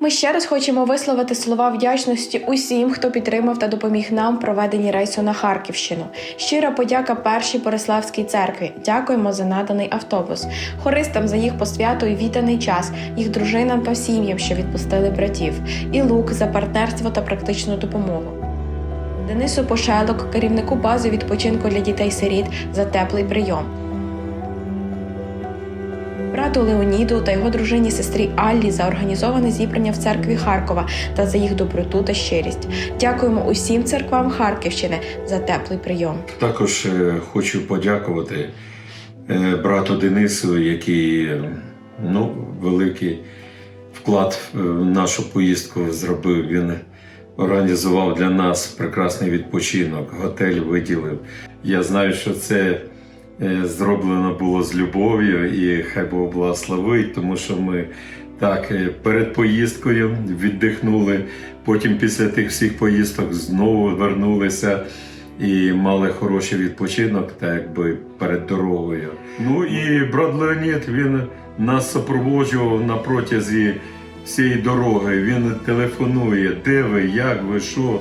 Ми ще раз хочемо висловити слова вдячності усім, хто підтримав та допоміг нам в проведенні рейсу на Харківщину. Щира подяка першій Бориславській церкві. Дякуємо за наданий автобус, хористам за їх посвяту і відданий час, їх дружинам та сім'ям, що відпустили братів, і лук за партнерство та практичну допомогу. Денису Пошелок, керівнику бази відпочинку для дітей-сиріт, за теплий прийом. Брату Леоніду та його дружині сестрі Аллі за організоване зібрання в церкві Харкова та за їх доброту та щирість. Дякуємо усім церквам Харківщини за теплий прийом. Також е, хочу подякувати е, брату Денису, який е, ну, великий вклад в нашу поїздку зробив. Він організував для нас прекрасний відпочинок, готель виділив. Я знаю, що це зроблено було з любов'ю, і хай Бог благословить, тому що ми так е, перед поїздкою віддихнули. Потім після тих всіх поїздок знову вернулися і мали хороший відпочинок, так якби перед дорогою. Ну і брат Леонід він нас супроводжував на протязі всієї дороги. Він телефонує, де ви, як ви, що.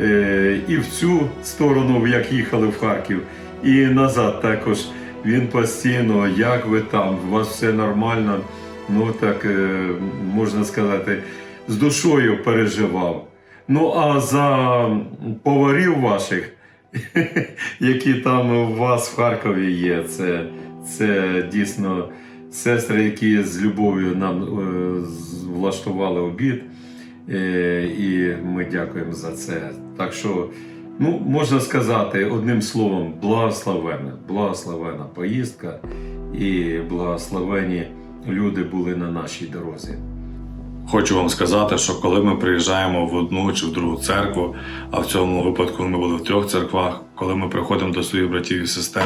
Е, і в цю сторону, як їхали в Харків, і назад також. Він постійно, як ви там, у вас все нормально. Ну так е, можна сказати, з душою переживав. Ну а за поварів ваших, які там у вас в Харкові є, це, це дійсно сестри, які з любов'ю нам е, влаштували обід. Е, і ми дякуємо за це. Так що, ну, можна сказати одним словом, благословена, благословена поїздка і благословені люди були на нашій дорозі. Хочу вам сказати, що коли ми приїжджаємо в одну чи в другу церкву, а в цьому випадку ми були в трьох церквах, коли ми приходимо до своїх братів і сестер,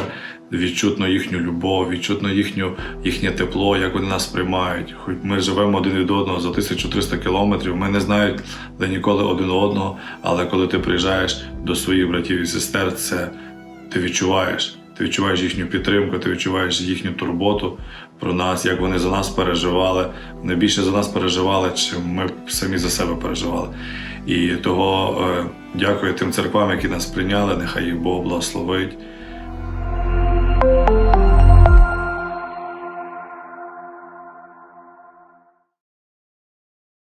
відчутно їхню любов, відчутно їхню, їхнє тепло, як вони нас приймають. Хоч ми живемо один від одного за 1300 кілометрів, ми не знаємо де ніколи один одного, але коли ти приїжджаєш до своїх братів і сестер, це ти відчуваєш. Ти відчуваєш їхню підтримку, ти відчуваєш їхню турботу про нас, як вони за нас переживали. Вони більше за нас переживали, чим ми самі за себе переживали. І того е, дякую тим церквам, які нас прийняли. Нехай їх Бог благословить.